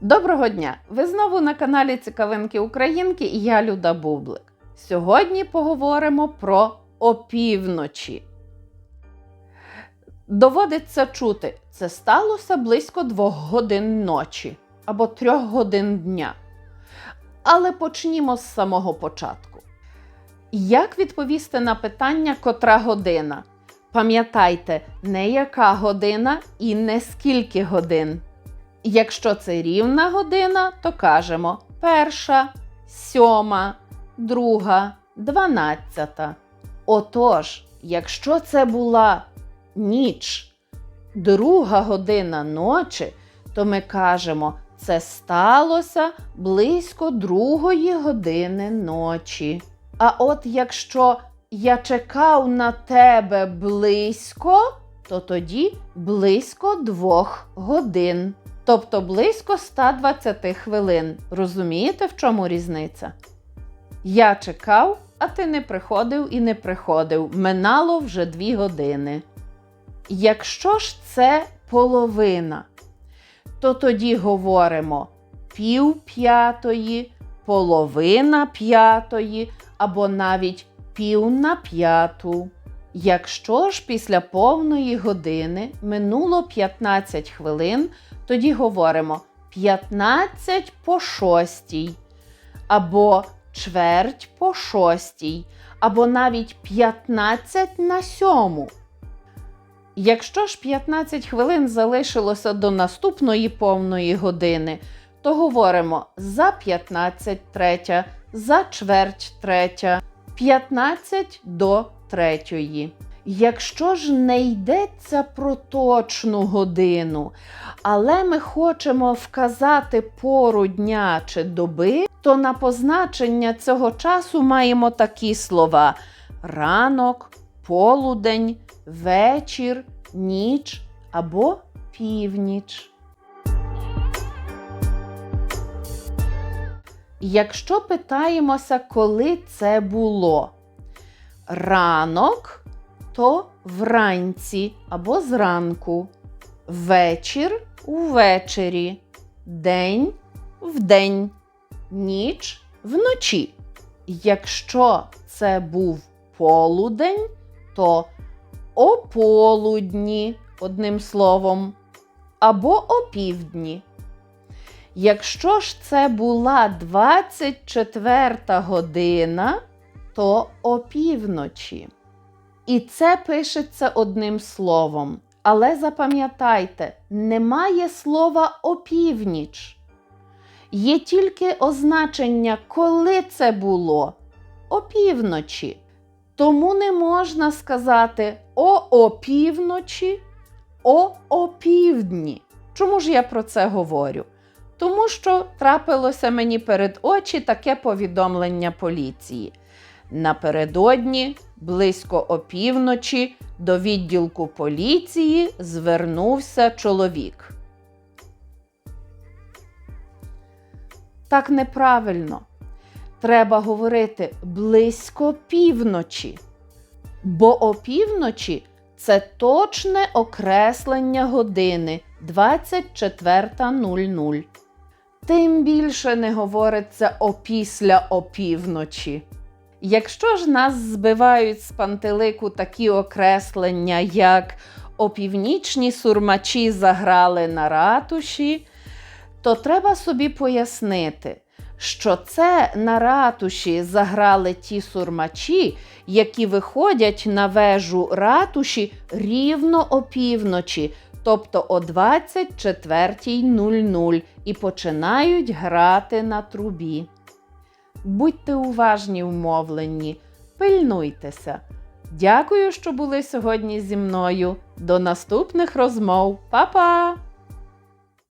Доброго дня! Ви знову на каналі Цікавинки Українки і я Люда Бублик. Сьогодні поговоримо про опівночі. Доводиться чути, це сталося близько двох годин ночі або трьох годин дня. Але почнімо з самого початку. Як відповісти на питання, котра година? Пам'ятайте, не яка година і не скільки годин. Якщо це рівна година, то кажемо перша, сьома, друга, дванадцята. Отож, якщо це була ніч, друга година ночі, то ми кажемо, це сталося близько другої години ночі. А от якщо я чекав на тебе близько, то тоді близько двох годин. Тобто близько 120 хвилин. Розумієте, в чому різниця? Я чекав, а ти не приходив і не приходив. Минало вже дві години. Якщо ж це половина, то тоді говоримо пів п'ятої, половина п'ятої або навіть пів на п'яту. Якщо ж після повної години минуло 15 хвилин, тоді говоримо 15 по шостій, або чверть по шостій, або навіть 15 на сьому. Якщо ж 15 хвилин залишилося до наступної повної години, то говоримо за 15 третя, за чверть третя, 15 до третьої. Якщо ж не йдеться про точну годину, але ми хочемо вказати пору дня чи доби, то на позначення цього часу маємо такі слова: ранок, полудень, вечір, ніч або північ. Якщо питаємося, коли це було ранок, то вранці або зранку, вечір увечері, день вдень, ніч вночі. Якщо це був полудень, то о полудні, одним словом, або опівдні. Якщо ж це була 24 година, то опівночі. І це пишеться одним словом. Але запам'ятайте, немає слова опівніч. Є тільки означення, коли це було опівночі. Тому не можна сказати о опівночі, о опівдні. Чому ж я про це говорю? Тому що трапилося мені перед очі таке повідомлення поліції. Напередодні, близько опівночі, до відділку поліції звернувся чоловік. Так неправильно. Треба говорити близько півночі. Бо опівночі це точне окреслення години 24.00. Тим більше не говориться опісля опівночі. Якщо ж нас збивають з пантелику такі окреслення, як опівнічні сурмачі заграли на ратуші, то треба собі пояснити, що це на ратуші заграли ті сурмачі, які виходять на вежу ратуші рівно опівночі, тобто о 24.00 і починають грати на трубі. Будьте уважні в мовленні, пильнуйтеся. Дякую, що були сьогодні зі мною. До наступних розмов. Па-па!